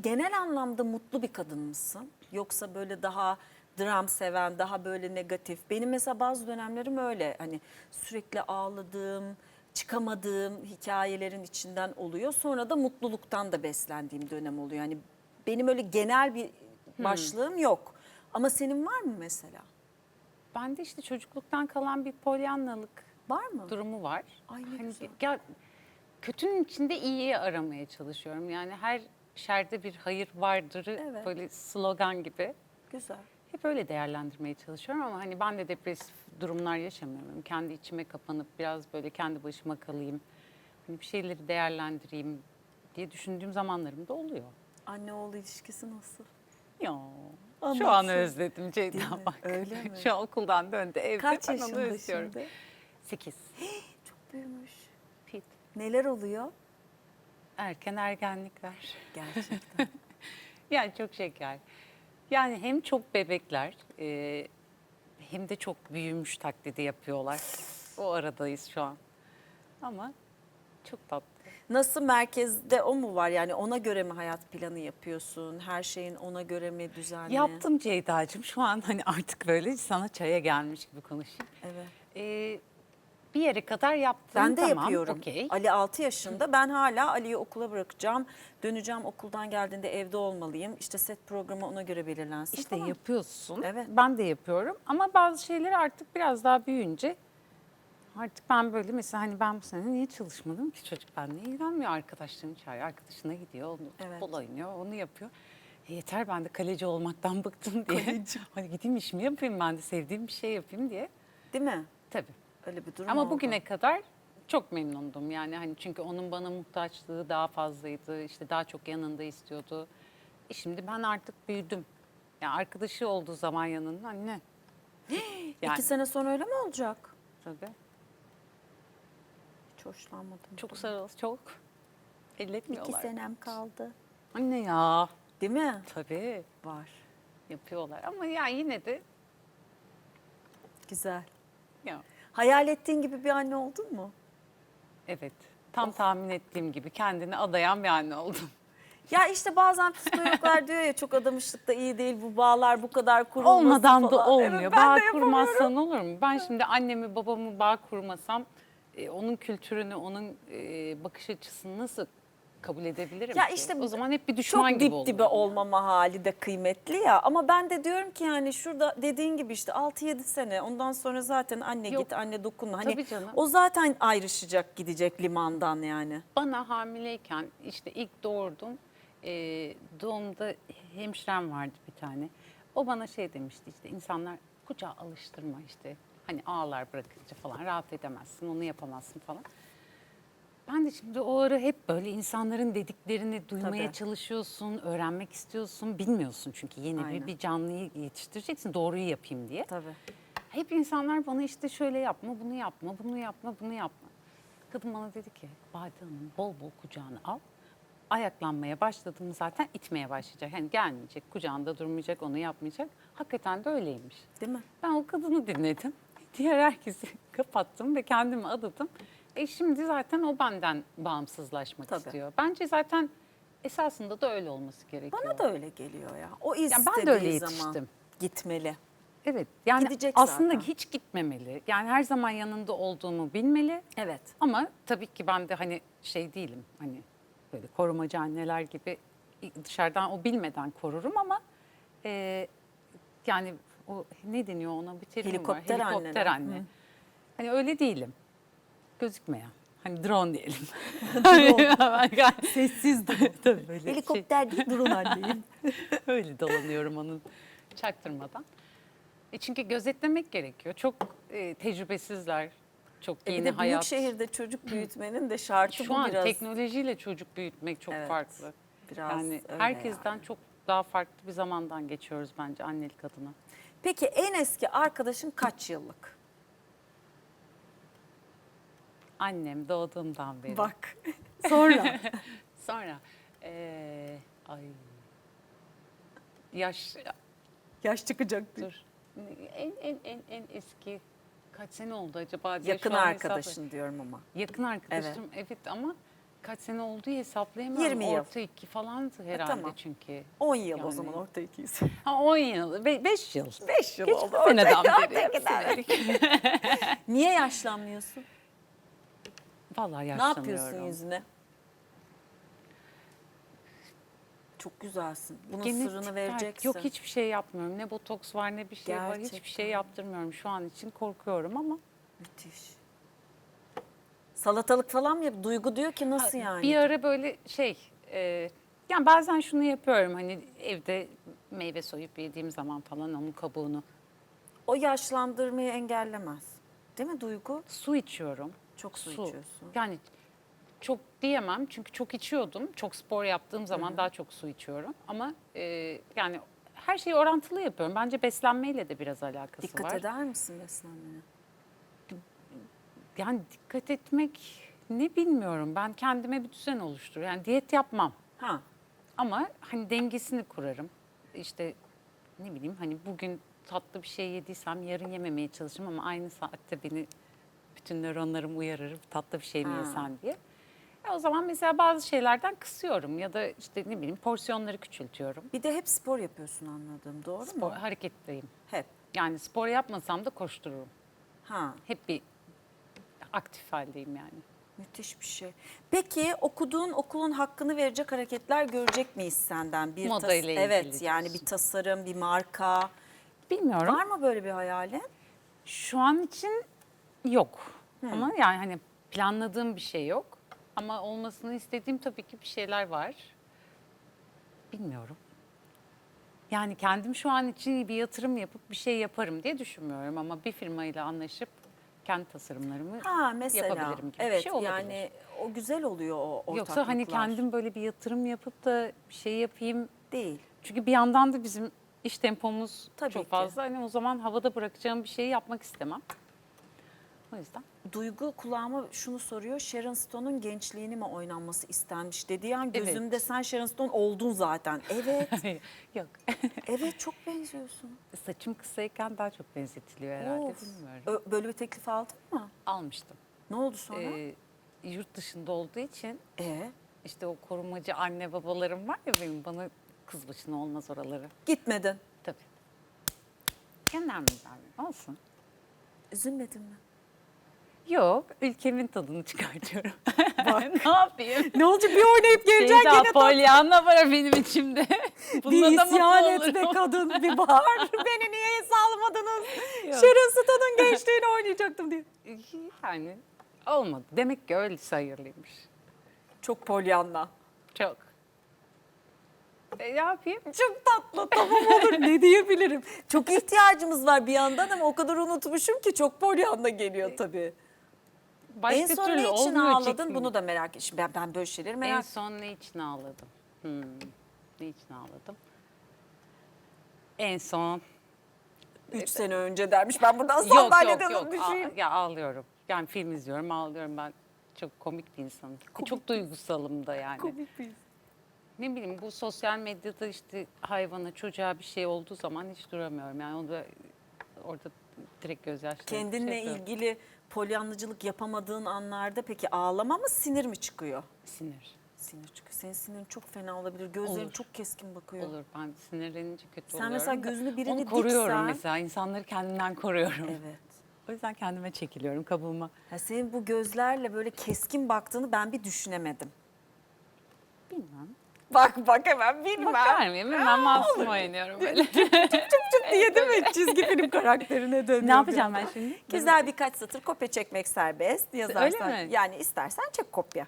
genel anlamda mutlu bir kadın mısın? Yoksa böyle daha dram seven, daha böyle negatif. Benim mesela bazı dönemlerim öyle. Hani sürekli ağladığım, çıkamadığım hikayelerin içinden oluyor. Sonra da mutluluktan da beslendiğim dönem oluyor. Yani benim öyle genel bir başlığım yok. Ama senin var mı mesela? Bende işte çocukluktan kalan bir polyannalık Var mı? durumu var. Ay ne Hani güzel. ya, kötünün içinde iyiyi aramaya çalışıyorum. Yani her şerde bir hayır vardırı Evet. böyle slogan gibi. Güzel. Hep öyle değerlendirmeye çalışıyorum ama hani ben de depresif durumlar yaşamıyorum. Kendi içime kapanıp biraz böyle kendi başıma kalayım. Hani bir şeyleri değerlendireyim diye düşündüğüm zamanlarım da oluyor. Anne oğul ilişkisi nasıl? Ya şu an özledim Değil Ceyda mi? bak. Öyle mi? Şu an okuldan döndü evde. Kaç ben onu yaşında özlüyorum. şimdi? Sekiz. Çok büyümüş. Pit. Neler oluyor? Erken ergenlikler. Gerçekten. Yani çok şeker. Yani hem çok bebekler e, hem de çok büyümüş taklidi yapıyorlar. O aradayız şu an. Ama çok tatlı. Nasıl merkezde o mu var? Yani ona göre mi hayat planı yapıyorsun? Her şeyin ona göre mi düzenli? Yaptım Ceyda'cığım. Şu an hani artık böyle sana çaya gelmiş gibi konuşayım. Evet. E, bir yere kadar yaptım. Ben de tamam, yapıyorum. okey. Ali 6 yaşında. Ben hala Ali'yi okula bırakacağım. Döneceğim okuldan geldiğinde evde olmalıyım. İşte set programı ona göre belirlensin İşte falan. yapıyorsun. Evet. Ben de yapıyorum. Ama bazı şeyleri artık biraz daha büyüyünce artık ben böyle mesela hani ben bu sene niye çalışmadım ki çocuk benimle ilgilenmiyor. Arkadaşlarını çağırıyor, arkadaşına gidiyor, onu Evet. futbol oynuyor, onu yapıyor. E yeter ben de kaleci olmaktan bıktım diye. Hadi gideyim işimi yapayım ben de sevdiğim bir şey yapayım diye. Değil mi? Tabii. Öyle bir durum Ama oldu. bugüne kadar çok memnundum. Yani hani çünkü onun bana muhtaçlığı daha fazlaydı. İşte daha çok yanında istiyordu. E şimdi ben artık büyüdüm. Yani arkadaşı olduğu zaman yanında anne. yani İki sene sonra öyle mi olacak? tabii. Hiç hoşlanmadım. Çok sarıl, çok. İki Elletmiyorlar. senem kaldı. Anne ya. Değil mi? Tabii Var. yapıyorlar. Ama ya yine de Güzel. ya Hayal ettiğin gibi bir anne oldun mu? evet. Tam tahmin ettiğim gibi kendini adayan bir anne oldum. Ya işte bazen psikologlar diyor ya çok adamışlık da iyi değil bu bağlar bu kadar kurulması Olmadan da falan. olmuyor. Evet, ben bağ de kurmazsan olur mu? Ben şimdi annemi babamı bağ kurmasam e, onun kültürünü, onun e, bakış açısını nasıl kabul edebilirim Ya ki? işte o zaman hep bir düşman Çok gibi dip olurum. dibe yani. olmama hali de kıymetli ya. Ama ben de diyorum ki yani şurada dediğin gibi işte 6-7 sene ondan sonra zaten anne Yok. git anne dokunma. Hani Tabii canım. o zaten ayrışacak gidecek limandan yani. Bana hamileyken işte ilk doğurdum. E, doğumda hemşirem vardı bir tane. O bana şey demişti işte insanlar kucağa alıştırma işte. Hani ağlar bırakınca falan rahat edemezsin onu yapamazsın falan. Ben de şimdi o ara hep böyle insanların dediklerini duymaya Tabii. çalışıyorsun, öğrenmek istiyorsun. Bilmiyorsun çünkü yeni Aynen. bir, bir canlıyı yetiştireceksin doğruyu yapayım diye. Tabii. Hep insanlar bana işte şöyle yapma, bunu yapma, bunu yapma, bunu yapma. Kadın bana dedi ki Bade Hanım bol bol kucağına al. Ayaklanmaya başladığım zaten itmeye başlayacak. Yani gelmeyecek, kucağında durmayacak, onu yapmayacak. Hakikaten de öyleymiş. Değil mi? Ben o kadını dinledim. Diğer herkesi kapattım ve kendimi adadım. E şimdi zaten o benden bağımsızlaşmak Tabii. istiyor. Bence zaten esasında da öyle olması gerekiyor. Bana da öyle geliyor ya. O ben de öyle zaman yetiştim. gitmeli. Evet yani Gidecek aslında zaten. hiç gitmemeli. Yani her zaman yanında olduğumu bilmeli. Evet. Ama tabii ki ben de hani şey değilim. Hani böyle korumacı anneler gibi dışarıdan o bilmeden korurum ama e, yani o ne deniyor ona bir terim Helikopter var. Helikopter anne. Hani öyle değilim. Gözükmeyen. Hani drone diyelim. Sessiz Tabii böyle şey- Helikopter değil drone anneyim. öyle dolanıyorum onun çaktırmadan. E çünkü gözetlemek gerekiyor. Çok e, tecrübesizler. Çok E bir yeni de büyük hayat. şehirde çocuk büyütmenin de şartı Şu bu an biraz. teknolojiyle çocuk büyütmek çok Evet, farklı. biraz yani herkesten yani. çok daha farklı bir zamandan geçiyoruz bence annelik adına. Peki en eski arkadaşın kaç yıllık? Annem doğduğumdan beri. Bak. Sonra. Sonra eee, ay yaş Yaş çıkacaktı. dur. En en en en eski kaç sene oldu acaba diye Yakın şu an hesapla- arkadaşın diyorum ama. Yakın arkadaşım evet, ama kaç sene olduğu hesaplayamam. 20 yıl. Orta iki falandı herhalde tamam. çünkü. 10 yıl o Yani. zaman orta ikiyiz. Ha 10 yıl, 5 yıl. 5 yıl Geç oldu. seneden beri. Niye yaşlanmıyorsun? Vallahi Ne yaşlanıyorum. yapıyorsun yüzüne? Çok güzelsin. Bunun Genetik sırrını vereceksin. Yok hiçbir şey yapmıyorum. Ne botoks var ne bir şey var. Hiçbir Gerçekten. şey yaptırmıyorum. Şu an için korkuyorum ama. Müthiş. Salatalık falan mı yap? Duygu diyor ki nasıl yani? Bir ara böyle şey, e, yani bazen şunu yapıyorum. Hani evde meyve soyup yediğim zaman falan onun kabuğunu. O yaşlandırmayı engellemez. Değil mi Duygu? Su içiyorum. Çok su, içiyorsun. Yani çok diyemem çünkü çok içiyordum. Çok spor yaptığım zaman daha çok su içiyorum. Ama e, yani her şeyi orantılı yapıyorum. Bence beslenmeyle de biraz alakası Dikkat var. eder misin beslenmene? Yani dikkat etmek ne bilmiyorum. Ben kendime bir düzen oluşturuyorum. Yani diyet yapmam. Ha. Ama hani dengesini kurarım. İşte ne bileyim hani bugün tatlı bir şey yediysem yarın yememeye çalışırım ama aynı saatte beni bütün nöronlarım uyarır tatlı bir şey mi Ha. yesen diye. E o zaman mesela bazı şeylerden kısıyorum ya da işte ne bileyim porsiyonları küçültüyorum. Bir de hep spor yapıyorsun anladığım. Doğru Spor, mu? hareketteyim. Hep. Yani spor yapmasam da koştururum. Ha. Hep bir aktif haldeyim yani. Müthiş bir şey. Peki okuduğun okulun hakkını verecek hareketler görecek miyiz senden? Bir Moda tas- ile ilgili Evet yani diyorsun. bir tasarım, bir marka. Bilmiyorum. Var mı böyle bir hayalin? Şu an için yok. Ama yani hani planladığım bir şey yok. Ama olmasını istediğim tabii ki bir şeyler var. Bilmiyorum. Yani kendim şu an için bir yatırım yapıp bir şey yaparım diye düşünmüyorum. Ama bir firmayla anlaşıp kendi tasarımlarımı Ha mesela. yapabilirim gibi evet bir şey olabilir. yani o güzel oluyor o ortaklıklar. Yoksa hani kendim böyle bir yatırım yapıp da bir şey yapayım. değil. Çünkü bir yandan da bizim iş tempomuz Tabii çok ki. fazla. Hani o zaman havada bırakacağım bir şeyi yapmak istemem. O yüzden. Duygu kulağıma şunu soruyor. Sharon Stone'un gençliğini mi oynanması istenmiş dediği an Evet. gözümde sen Sharon Stone oldun zaten. Evet. Yok. evet çok benziyorsun. Saçım kısayken daha çok benzetiliyor herhalde Of. bilmiyorum. Ö- Böyle bir teklif aldın mı? Almıştım. Ne oldu sonra? Ee, yurt dışında olduğu için e işte o korumacı anne babalarım var ya benim bana kız başına olmaz oraları. gitmedin. Tabii. Göndermediler mi? Olsun. Üzülmedin mi? Yok, ülkemin tadını çıkartıyorum. ne yapayım? Ne olacak bir oynayıp geleceksin gene tat- Pollyanna var benim içimde. Bir Bununla da isyan et be kadın bir bağır. Beni niye salmadınız? Sharon Stone'un gençliğini oynayacaktım diye. Yani olmadı. Demek ki öyleyse hayırlıymış. Çok polyanla. Çok. E, ne yapayım? Çok tatlı tamam olur ne diyebilirim. Çok ihtiyacımız var bir yandan ama o kadar unutmuşum ki çok polyanla geliyor tabii. Başka en son ne için ağladın bunu da merak ettim. Ben, ben böyle şeyleri En merak son ne için ağladım? Hmm, ne için ağladım? En son... 3 sene önce dermiş. Ben buradan Yok yok sandalyeden yok. düşeyim. Aa, ya ağlıyorum. Yani film izliyorum ağlıyorum ben. Çok komik bir insanım. Çok duygusalım da yani. Komik bir Ne bileyim bu sosyal medyada işte hayvana çocuğa bir şey olduğu zaman hiç duramıyorum. Yani onu da orada direkt gözyaşlarım. Kendinle şey yapıyorum. ilgili polyanlıcılık yapamadığın anlarda peki ağlama mı sinir mi çıkıyor? Sinir. Sinir çıkıyor. Senin sinirin çok fena olabilir. Gözlerin Olur. çok keskin bakıyor. Olur ben sinirlenince kötü Sen oluyorum. mesela da gözünü birini Onu koruyorum diksen- mesela. insanları kendimden koruyorum. Evet. O yüzden kendime çekiliyorum kabuğuma. Ha, senin bu gözlerle böyle keskin baktığını ben bir düşünemedim. Bilmem. Bak bak hemen bilmem. Bakar mıyım? Hemen masum oynuyorum böyle. Çıp diye değil mi? Çizgi film karakterine dönüyor. ne yapacağım ben şimdi? Güzel birkaç satır kopya çekmek serbest yazarsan. Öyle mi? Yani istersen çek kopya.